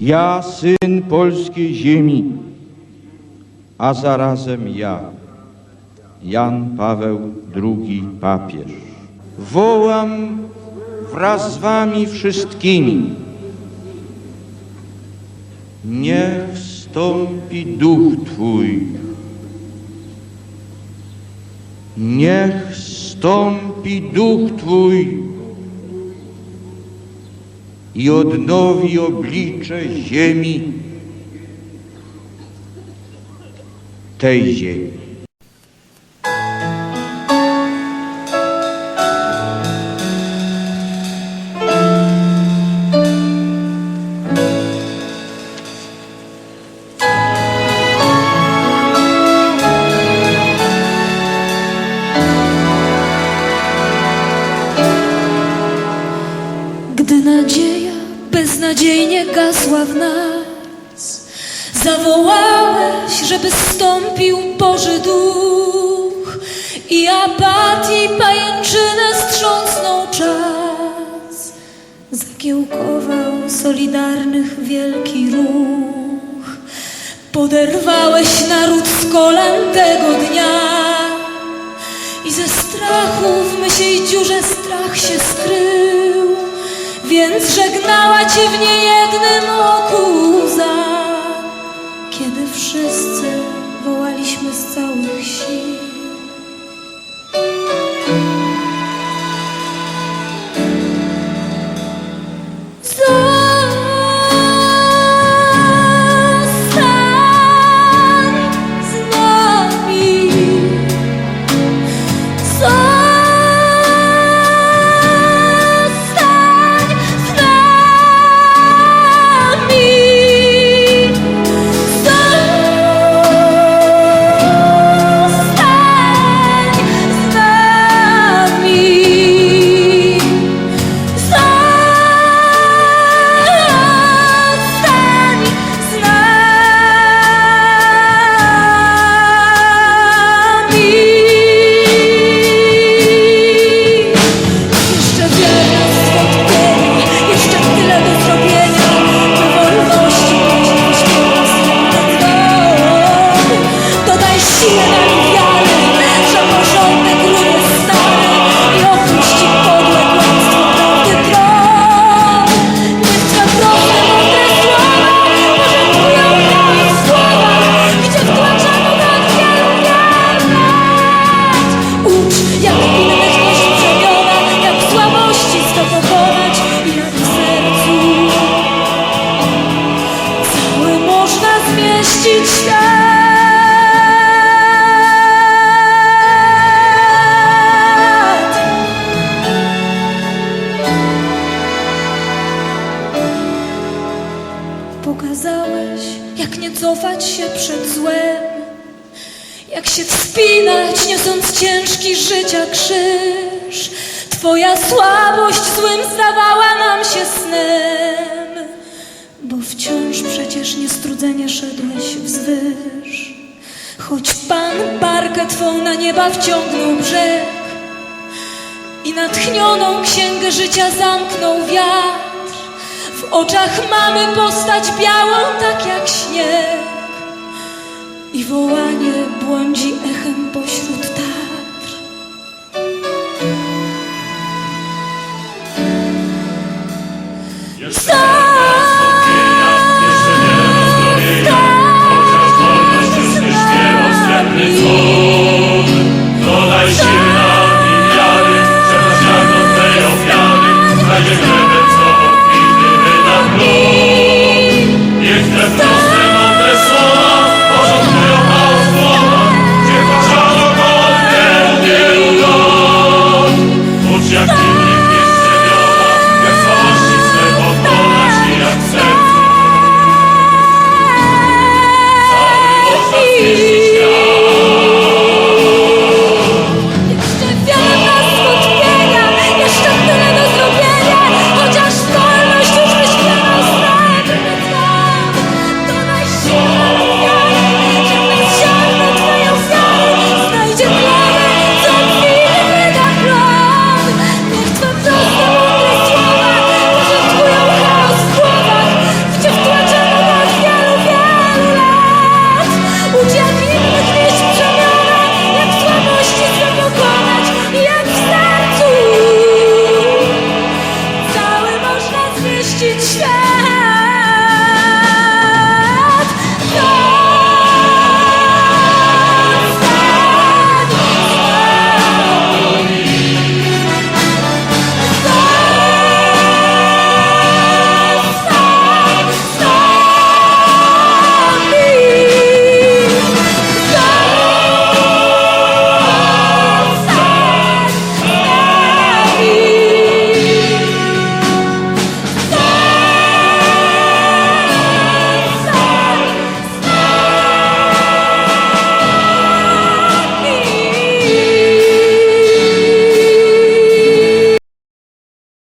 Ja, syn polskiej ziemi, a zarazem ja, Jan Paweł II papież, wołam wraz z wami wszystkimi, niech wstąpi duch Twój, niech wstąpi duch Twój i odnowi oblicze ziemi, tej ziemi. Gdy nadzieja beznadziejnie gasła w nas, zawołałeś, żeby stąpił Boży Duch i apatii pajęczynę strząsnął czas. Zakiełkował solidarnych wielki ruch, poderwałeś naród z kolan tego dnia. I ze strachu w mysiej dziurze strach się skrył, więc żegnała cię w niejednym oku łza, kiedy wszyscy wołaliśmy z całych sił. Się wspinać, niosąc ciężki życia krzyż. Twoja słabość złym zdawała nam się snem, bo wciąż przecież niestrudzenie szedłeś wzwyż. Choć Pan barkę Twą na nieba wciągnął brzeg i natchnioną księgę życia zamknął wiatr, w oczach mamy postać białą tak jak śnieg i wołanie błądzi echem pośród Tatr. Jeszcze raz jeszcze nie rozdrowienia, chociaż wolność już nie śpiewa,